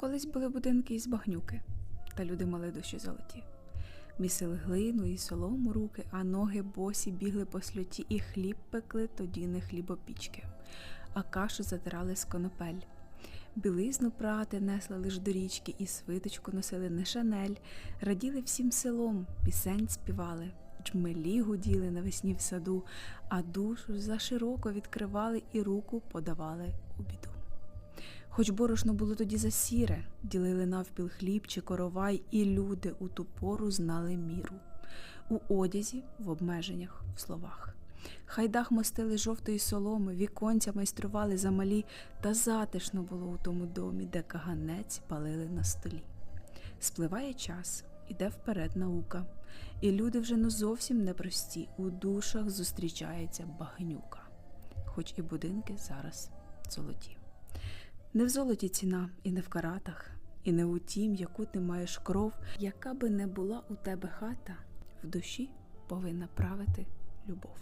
Колись були будинки із багнюки, та люди мали душі золоті. Місили глину і солому руки, а ноги босі бігли по сльоті, і хліб пекли тоді не хлібопічки, а кашу затирали з конопель. Білизну прати несли лиш до річки, і свиточку носили не шанель, раділи всім селом, пісень співали, джмелі гуділи навесні в саду, а душу зашироко відкривали і руку подавали у біду. Хоч борошно було тоді засіре, ділили навпіл хліб чи коровай, і люди у ту пору знали міру. У одязі, в обмеженнях, в словах. Хайдах мостили жовтої соломи, віконця майстрували замалі, та затишно було у тому домі, де каганець палили на столі. Спливає час, іде вперед наука, і люди вже ну зовсім непрості, у душах зустрічається багнюка, хоч і будинки зараз золоті. Не в золоті ціна, і не в каратах, і не у тім, яку ти маєш кров, яка би не була у тебе хата, в душі повинна правити любов.